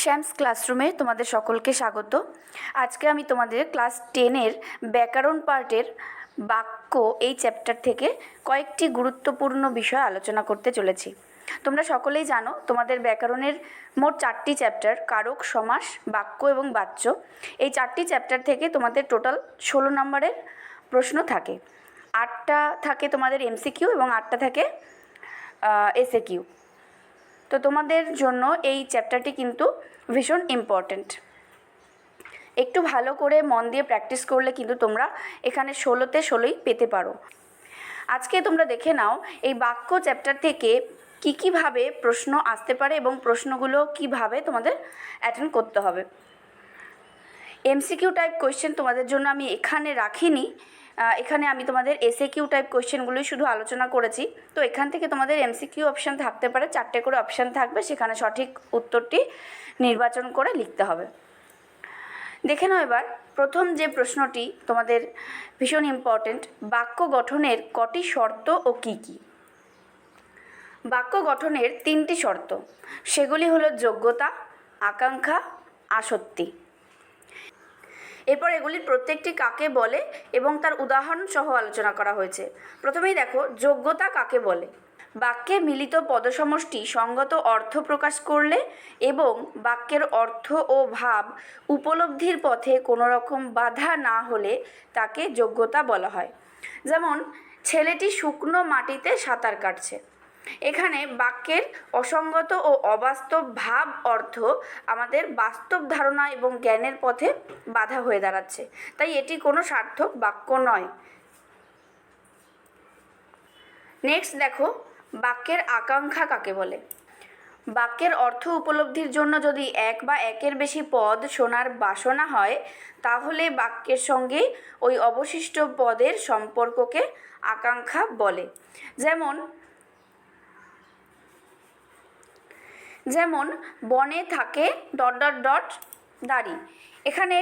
শ্যামস ক্লাসরুমে তোমাদের সকলকে স্বাগত। আজকে আমি তোমাদের ক্লাস টেনের ব্যাকরণ পার্টের বাক্য এই চ্যাপ্টার থেকে কয়েকটি গুরুত্বপূর্ণ বিষয় আলোচনা করতে চলেছি। তোমরা সকলেই জানো, তোমাদের ব্যাকরণের মোট চারটি চ্যাপ্টার, কারক, সমাস, বাক্য এবং বাচ্য। এই চারটি চ্যাপ্টার থেকে তোমাদের টোটাল ষোলো নম্বরের প্রশ্ন থাকে। আটটা থাকে তোমাদের এমসিকিউ এবং আটটা থাকে এসএ কিউ তো তোমাদের জন্য এই চ্যাপ্টারটি কিন্তু ভীষণ ইম্পর্ট্যান্ট একটু ভালো করে মন দিয়ে প্র্যাকটিস করলে কিন্তু তোমরা এখানে ষোলোতে ষোলোই পেতে পারো। আজকে তোমরা দেখে নাও, এই বাক্য চ্যাপ্টার থেকে কী কীভাবে প্রশ্ন আসতে পারে এবং প্রশ্নগুলো কীভাবে তোমাদের অ্যাটেন্ড করতে হবে। এমসিকিউ টাইপ কোয়েশ্চেন তোমাদের জন্য আমি এখানে রাখিনি। এখানে আমি তোমাদের এসএ কিউ টাইপ কোয়েশ্চেনগুলোই শুধু আলোচনা করেছি। তো এখান থেকে তোমাদের এমসিকিউ অপশান থাকতে পারে, চারটে করে অপশান থাকবে, সেখানে সঠিক উত্তরটি নির্বাচন করে লিখতে হবে। দেখে নাও এবার, প্রথম যে প্রশ্নটি তোমাদের ভীষণ ইম্পর্ট্যান্ট বাক্য গঠনের কটি শর্ত ও কী কী? বাক্য গঠনের তিনটি শর্ত, সেগুলি হলো যোগ্যতা, আকাঙ্ক্ষা, আসক্তি। এরপর এগুলির প্রত্যেকটি কাকে বলে এবং তার উদাহরণ সহ আলোচনা করা হয়েছে। প্রথমেই দেখো, যোগ্যতা কাকে বলে? বাক্যে মিলিত পদসমষ্টি সঙ্গত অর্থ প্রকাশ করলে এবং বাক্যের অর্থ ও ভাব উপলব্ধির পথে কোনো রকম বাধা না হলে তাকে যোগ্যতা বলা হয়। যেমন, ছেলেটি শুকনো মাটিতে সাঁতার কাটছে। এখানে বাক্যের অসঙ্গত ও অবাস্তব ভাব অর্থ আমাদের বাস্তব ধারণা এবং জ্ঞানের পথে বাধা হয়ে দাঁড়াচ্ছে। তাই এটি কোনো সার্থক বাক্য নয়। নেক্সট দেখো, বাক্যের আকাঙ্ক্ষা কাকে বলে? বাক্যের অর্থ উপলব্ধির জন্য যদি এক বা একের বেশি পদ শোনার বাসনা হয়, তাহলে বাক্যের সঙ্গে ওই অবশিষ্ট পদের সম্পর্ককে আকাঙ্ক্ষা বলে। যেমন যেমন বনে থাকে ডট ডট ডট দাড়ি। এখানে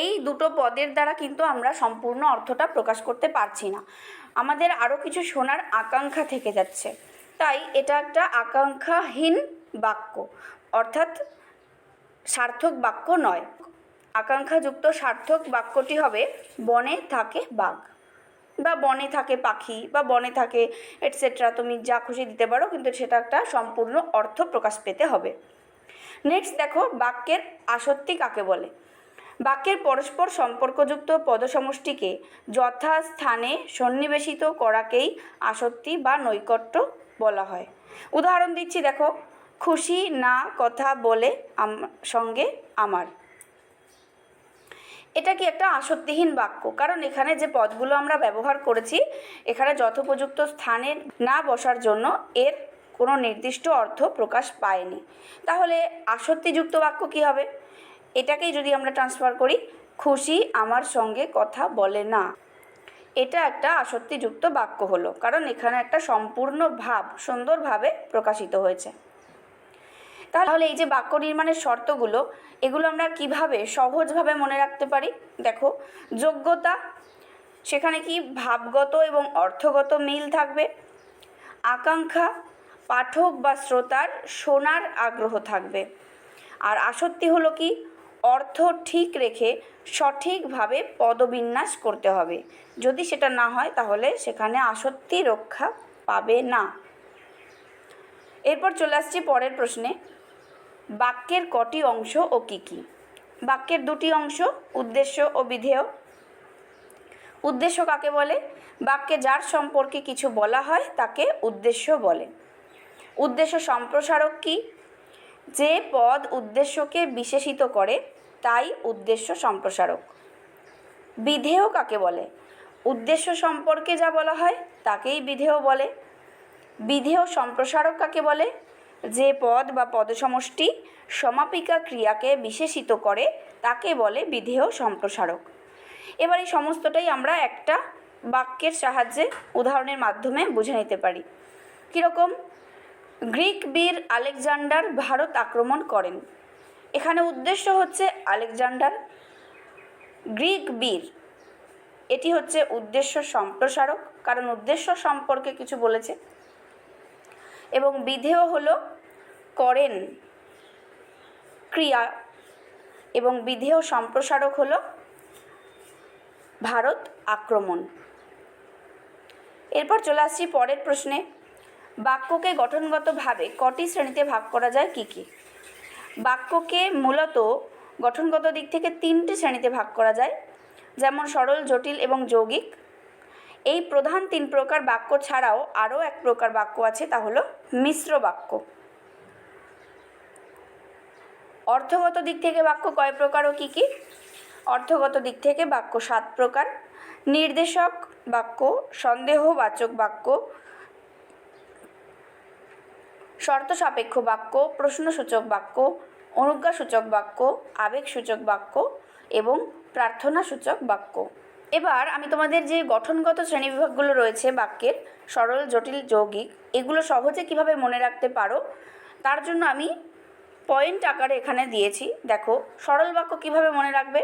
এই দুটো পদের দ্বারা কিন্তু আমরা সম্পূর্ণ অর্থটা প্রকাশ করতে পারছি না। আমাদের আরও কিছু শোনার আকাঙ্ক্ষা থেকে যাচ্ছে। তাই এটা একটা আকাঙ্ক্ষাহীন বাক্য, অর্থাৎ সার্থক বাক্য নয়। আকাঙ্ক্ষাযুক্ত সার্থক বাক্যটি হবে বনে থাকে বাঘ। বা বনে থাকে পাখি বা বনে থাকে এটসেট্রা তুমি যা খুশি দিতে পারো, কিন্তু সেটা একটা সম্পূর্ণ অর্থ প্রকাশ পেতে হবে। নেক্সট দেখো, বাক্যের আসক্তি কাকে বলে? বাক্যের পরস্পর সম্পর্কযুক্ত পদসমষ্টিকে যথাস্থানে সন্নিবেশিত করাকেই আসক্তি বা নৈকট্য বলা হয়। উদাহরণ দিচ্ছি, দেখো, খুশি না কথা বলে সঙ্গে আমার। এটা কি একটা আসক্তিহীন বাক্য? কারণ এখানে যে পদগুলো আমরা ব্যবহার করেছি, এখানে যথোপযুক্ত স্থানে না বসার জন্য এর কোনো নির্দিষ্ট অর্থ প্রকাশ পায়নি। তাহলে আসক্তিযুক্ত বাক্য কি হবে? এটাকেই যদি আমরা ট্রান্সফার করি, খুশি আমার সঙ্গে কথা বলে না। এটা একটা আসক্তিযুক্ত বাক্য হলো, কারণ এখানে একটা সম্পূর্ণ ভাব, সুন্দরভাবে প্রকাশিত হয়েছে। তাহলে এই যে বাক্য নির্মাণের শর্তগুলো, এগুলো আমরা কীভাবে সহজভাবে মনে রাখতে পারি? দেখো, যোগ্যতা, সেখানে কি ভাবগত এবং অর্থগত মিল থাকবে? আকাঙ্ক্ষা, পাঠক বা শ্রোতার শোনার আগ্রহ থাকবে। আর আসক্তি হলো কি? অর্থ ঠিক রেখে সঠিকভাবে পদবিন্যাস করতে হবে। যদি সেটা না হয়, তাহলে সেখানে আসক্তি রক্ষা পাবে না। এরপর চলে আসছি পরের প্রশ্নে। বাক্যের কটি অংশ ও কী কী? বাক্যের দুটি অংশ, উদ্দেশ্য ও বিধেয়। উদ্দেশ্য কাকে বলে? বাক্যে যার সম্পর্কে কিছু বলা হয়, তাকে উদ্দেশ্য বলে। উদ্দেশ্য সম্প্রসারক কি? যে পদ উদ্দেশ্যকে বিশেষিত করে, তাই উদ্দেশ্য সম্প্রসারক। বিধেয় কাকে বলে? উদ্দেশ্য সম্পর্কে যা বলা হয়, তাকেই বিধেয় বলে। বিধেয় সম্প্রসারক কাকে বলে? যে পদ বা পদসমষ্টি সমাপিকা ক্রিয়াকে বিশেষিত করে, তাকে বলে বিধেয় সম্প্রসারক। এবার এই সমস্তটাই আমরা একটা বাক্যের সাহায্যে উদাহরণের মাধ্যমে বুঝে নিতে পারি। কীরকম? গ্রিক বীর আলেকজান্ডার ভারত আক্রমণ করেন। এখানে উদ্দেশ্য হচ্ছে আলেকজান্ডার। গ্রিক বীর, এটি হচ্ছে উদ্দেশ্য সম্প্রসারক, কারণ উদ্দেশ্য সম্পর্কে কিছু বলেছে। এবং বিধেয় হলো করেন। ক্রিয়া এবং বিধেয় সম্প্রসারক হল ভারত আক্রমণ। এরপর চলে আসছি পরের প্রশ্নে। বাক্যকে গঠনগতভাবে কটি শ্রেণীতে ভাগ করা যায়, কি কি? বাক্যকে মূলত গঠনগত দিক থেকে তিনটি শ্রেণীতে ভাগ করা যায়, যেমন সরল, জটিল এবং যৌগিক। এই প্রধান তিন প্রকার বাক্য ছাড়াও আরও এক প্রকার বাক্য আছে, তা হলো মিশ্র বাক্য। অর্থগত দিক থেকে বাক্য কয় প্রকার ও কী কী? অর্থগত দিক থেকে বাক্য সাত প্রকার। নির্দেশক বাক্য, সন্দেহবাচক বাক্য শর্ত সাপেক্ষ বাক্য, প্রশ্নসূচক বাক্য, অনুজ্ঞাসূচক বাক্য, আবেগসূচক বাক্য এবং প্রার্থনাসূচক বাক্য। এবার আমি তোমাদের যে গঠনগত শ্রেণীবিভাগগুলো রয়েছে বাক্যের, সরল, জটিল, যৌগিক, এগুলো সহজে কীভাবে মনে রাখতে পারো, তার জন্য আমি পয়েন্ট আকারে এখানে দিয়েছি। দেখো, সরল বাক্য কীভাবে মনে রাখবে?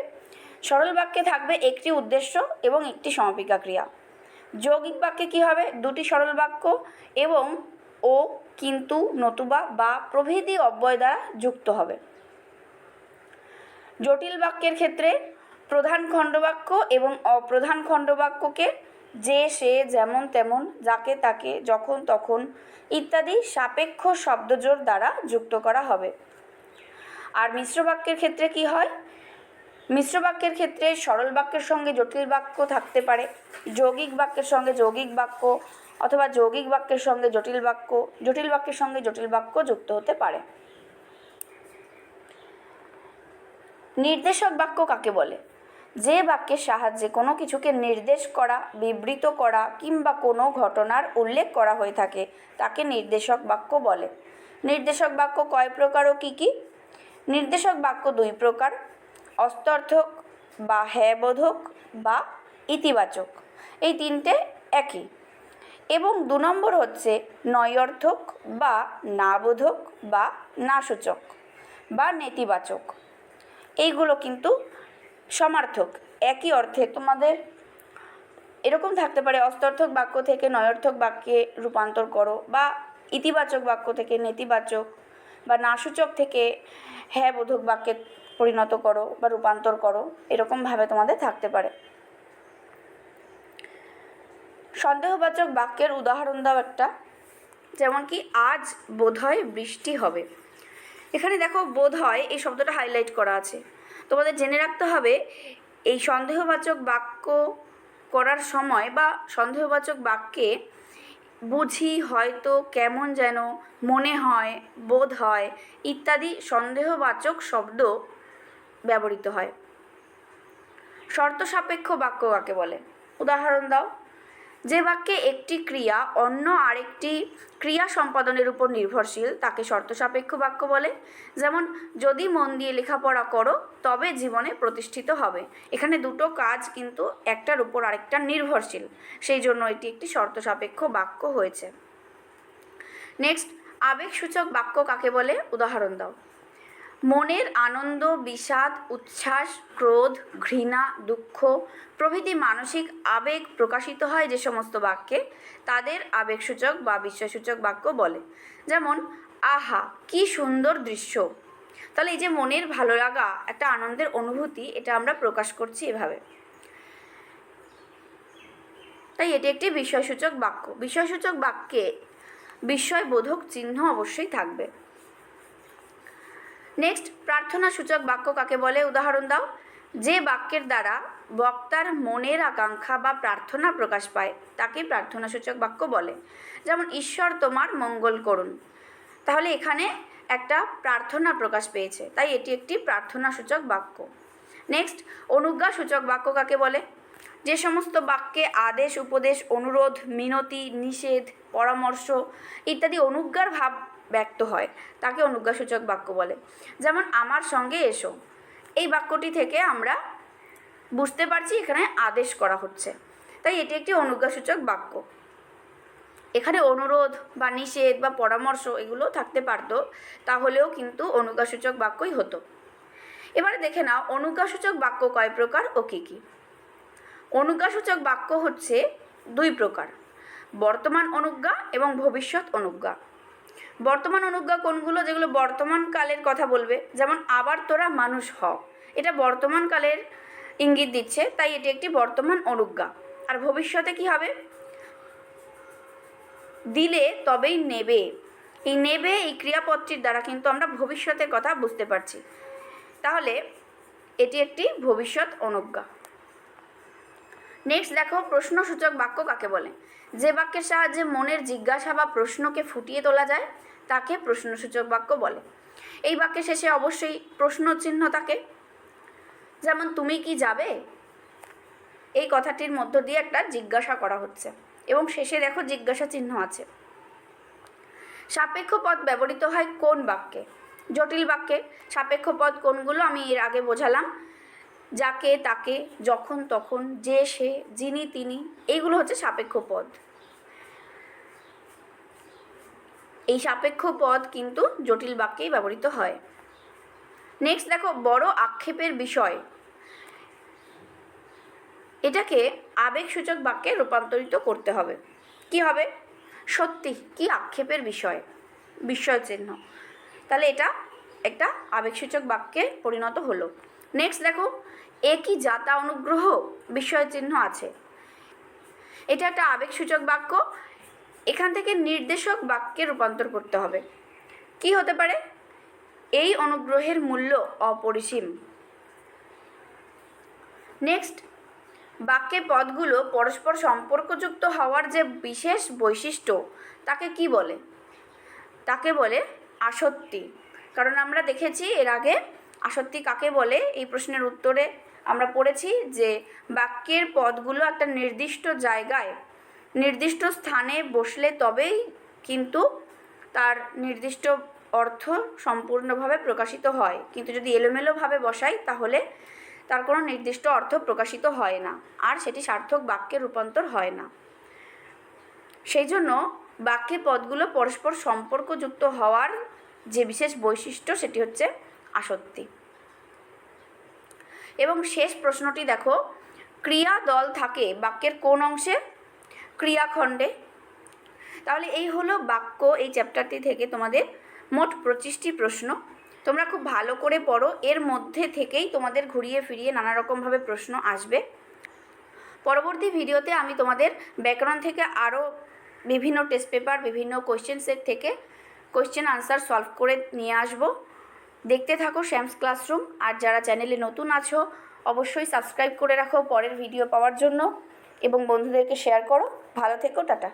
সরল বাক্যে থাকবে একটি উদ্দেশ্য এবং একটি সমাপিকা ক্রিয়া। যৌগিক বাক্যে কী হবে? দুটি সরল বাক্য এবং ও কিন্তু নতুবা বা প্রভৃতি অব্যয় দ্বারা যুক্ত হবে। জটিল বাক্যের ক্ষেত্রে প্রধান খণ্ডবাক্য এবং অপ্রধান খণ্ডবাক্যকে যে, সে, যেমন, তেমন, যাকে, তাকে, যখন, তখন ইত্যাদি সাপেক্ষ শব্দজোড় দ্বারা যুক্ত করা হবে। আর মিশ্র বাক্যের ক্ষেত্রে কি হয়? মিশ্র বাক্যের ক্ষেত্রে সরল বাক্যের সঙ্গে জটিল বাক্য থাকতে পারে। যৌগিক বাক্যের সঙ্গে যৌগিক বাক্য অথবা যৌগিক বাক্যের সঙ্গে জটিল বাক্য, জটিল বাক্যের সঙ্গে জটিল বাক্য যুক্ত হতে পারে। নির্দেশক বাক্য কাকে বলে? যে বাক্যের সাহায্যে কোনো কিছুকে নির্দেশ করা, বিবৃত করা কিংবা কোনো ঘটনার উল্লেখ করা হয়ে থাকে, তাকে নির্দেশক বাক্য বলে। নির্দেশক বাক্য কয় প্রকার ও কী কী? নির্দেশক বাক্য দুই প্রকার অস্তর্থক বা হ্যাবোধক বা ইতিবাচক। এই তিনটে একই। এবং দু নম্বর হচ্ছে নয়র্থক বা নাবোধক বা নাসূচক বা নেতিবাচক। এইগুলো কিন্তু সমার্থক। একই অর্থে তোমাদের এরকম থাকতে পারে অস্তর্থক বাক্য থেকে নয়র্থক বাক্যে রূপান্তর করো বা ইতিবাচক বাক্য থেকে নেতিবাচক বা নাসূচক থেকে হ্যাঁ বোধক বাক্যে পরিণত করো বা রূপান্তর করো, এরকমভাবে তোমাদের থাকতে পারে। সন্দেহবাচক বাক্যের উদাহরণ দাও একটা, যেমন কি, আজ বোধহয় বৃষ্টি হবে। এখানে দেখো বোধ হয় এই শব্দটা হাইলাইট করা আছে। তোমাদের জেনে রাখতে হবে, এই সন্দেহবাচক বাক্য করার সময় বা সন্দেহবাচক বাক্যে বুঝি হয়তো কেমন যেন মনে হয়, বোধ হয়, ইত্যাদি সন্দেহবাচক শব্দ ব্যবহৃত হয়। শর্ত সাপেক্ষ বাক্য কাকে বলে? উদাহরণ দাও। যে বাক্যে একটি ক্রিয়া অন্য আরেকটি ক্রিয়া সম্পাদনের উপর নির্ভরশীল, তাকে শর্ত সাপেক্ষ বাক্য বলে। যেমন, যদি মন দিয়ে লেখাপড়া করো, তবে জীবনে প্রতিষ্ঠিত হবে। এখানে দুটো কাজ কিন্তু একটার উপর আরেকটা নির্ভরশীল। সেই জন্য এটি একটি শর্ত সাপেক্ষ বাক্য হয়েছে। নেক্সট, আবেগসূচক বাক্য কাকে বলে? উদাহরণ দাও। মনের আনন্দ, বিষাদ, উচ্ছ্বাস, ক্রোধ, ঘৃণা, দুঃখ প্রভৃতি মানসিক আবেগ প্রকাশিত হয় যে সমস্ত বাক্যে। তাদের আবেগসূচক বা বিস্ময়সূচক বাক্য বলে। যেমন, আহা, কি সুন্দর দৃশ্য। তাহলে এই যে মনের ভালো লাগা, একটা আনন্দের অনুভূতি, এটা আমরা প্রকাশ করছি এভাবে। তাই এটি একটি বিষয়সূচক বাক্য। বিষয়সূচক বাক্যে বিস্ময়বোধক চিহ্ন অবশ্যই থাকবে। নেক্সট প্রার্থনা সূচক বাক্য কাকে বলে? উদাহরণ দাও। যে বাক্যের দ্বারা বক্তার মনের আকাঙ্ক্ষা বা প্রার্থনা প্রকাশ পায়, তাকে প্রার্থনা সূচক বাক্য বলে। যেমন, ঈশ্বর তোমার মঙ্গল করুন। তাহলে এখানে একটা প্রার্থনা প্রকাশ পেয়েছে, তাই এটি একটি প্রার্থনা সূচক বাক্য। নেক্সট অনুজ্ঞা সূচক বাক্য কাকে বলে? যে সমস্ত বাক্যে আদেশ, উপদেশ, অনুরোধ, মিনতি, নিষেধ, পরামর্শ ইত্যাদি অনুজ্ঞার ভাব ব্যক্ত হয়, তাকে অনুজ্ঞাসূচক বাক্য বলে। যেমন, আমার সঙ্গে এসো। এই বাক্যটি থেকে আমরা বুঝতে পারছি এখানে আদেশ করা হচ্ছে। তাই এটি একটি অনুজ্ঞাসূচক বাক্য। এখানে অনুরোধ বা নিষেধ বা পরামর্শ এগুলো থাকতে পারতো, তাহলেও কিন্তু অনুজ্ঞাসূচক বাক্যই হতো। এবারে দেখে নাও, অনুজ্ঞাসূচক বাক্য কয় প্রকার ও কী কী? অনুজ্ঞাসূচক বাক্য হচ্ছে দুই প্রকার, বর্তমান অনুজ্ঞা এবং ভবিষ্যৎ অনুজ্ঞা। বর্তমান অনুজ্ঞা কোনগুলো যেগুলো বর্তমান কালের কথা বলবে? যেমন, আবার তোরা মানুষ হ এটা বর্তমান কালের ইঙ্গিত দিচ্ছে, তাই এটি একটি বর্তমান অনুজ্ঞা। আর ভবিষ্যতে কি হবে? দিলে তবেই নেবে। এই নেবে এই ক্রিয়াপদটির দ্বারা কিন্তু আমরা ভবিষ্যতের কথা বুঝতে পারছি। তাহলে, এটি একটি ভবিষ্যৎ অনুজ্ঞা। নেক্সট দেখো, প্রশ্নসূচক বাক্য কাকে বলে? যে বাক্যের সাহায্যে মনের জিজ্ঞাসা বা প্রশ্নকে ফুটিয়ে তোলা যায়, তাকে প্রশ্নসূচক বাক্য বলে। এই বাক্যের শেষে অবশ্যই প্রশ্ন চিহ্ন থাকে। যেমন, তুমি কি যাবে? এই কথাটির মধ্য দিয়ে একটা জিজ্ঞাসা করা হচ্ছে। এবং শেষে দেখো জিজ্ঞাসা চিহ্ন আছে। সাপেক্ষ পদ ব্যবহৃত হয় কোন বাক্যে? জটিল বাক্যে সাপেক্ষ পদ কোনগুলো আমি এর আগে বোঝালাম। যাকে, তাকে, যখন, তখন, যে, সে, যিনি, তিনি এইগুলো হচ্ছে সাপেক্ষ পদ। এই সাপেক্ষ পদ কিন্তু জটিল বাক্যেই ব্যবহৃত হয়। নেক্সট দেখো, বড় আক্ষেপের বিষয়। এটাকে আবেগসূচক বাক্যে রূপান্তরিত করতে হবে। কি হবে? সত্যি, কি আক্ষেপের বিষয়? বিস্ময় চিহ্ন তাহলে এটা একটা আবেগসূচক বাক্যে পরিণত হলো। নেক্সট দেখো, একই যাতা অনুগ্রহ বিস্ময় চিহ্ন আছে। এটা একটা আবেগসূচক বাক্য। এখান থেকে নির্দেশক বাক্যে রূপান্তর করতে হবে। কি হতে পারে? এই অনুগ্রহের মূল্য অপরিসীম। নেক্সট বাক্যে পদগুলো পরস্পর সম্পর্কযুক্ত হওয়ার যে বিশেষ বৈশিষ্ট্য, তাকে কি বলে? তাকে বলে আসত্তি কারণ আমরা দেখেছি এর আগে আসত্তি কাকে বলে? এই প্রশ্নের উত্তরে আমরা পড়েছি যে বাক্যের পদগুলো একটা নির্দিষ্ট জায়গায়, নির্দিষ্ট স্থানে বসলে তবেই কিন্তু তার নির্দিষ্ট অর্থ সম্পূর্ণভাবে প্রকাশিত হয়। কিন্তু যদি এলোমেলোভাবে বসাই, তাহলে তার কোনো নির্দিষ্ট অর্থ প্রকাশিত হয় না, আর সেটি সার্থক বাক্যে রূপান্তর হয় না। সেই জন্য বাক্যে পদগুলো পরস্পর সম্পর্কযুক্ত হওয়ার যে বিশেষ বৈশিষ্ট্য, সেটি হচ্ছে আসক্তি। এবং শেষ প্রশ্নটি দেখো, ক্রিয়া দল থাকে বাক্যের কোন অংশে? ক্রিয়াখণ্ডে। তাহলে এই হলো বাক্য এই চ্যাপ্টারটি থেকে তোমাদের মোট পঁচিশটি প্রশ্ন। তোমরা খুব ভালো করে পড়ো, এর মধ্যে থেকেই তোমাদের ঘুরিয়ে ফিরিয়ে নানা রকমভাবে প্রশ্ন আসবে। পরবর্তী ভিডিওতে আমি তোমাদের ব্যাকরণ থেকে আরও বিভিন্ন টেস্ট পেপার বিভিন্ন কোয়েশ্চেন সেট থেকে কোয়েশ্চেন আনসার সলভ করে নিয়ে আসব। দেখতে থাকো শ্যামস ক্লাসরুম। আর যারা চ্যানেলে নতুন আছো, অবশ্যই সাবস্ক্রাইব করে রাখো পরের ভিডিও পাওয়ার জন্য এবং বন্ধুদেরকে শেয়ার করো। ভালো থেকো, টাটা।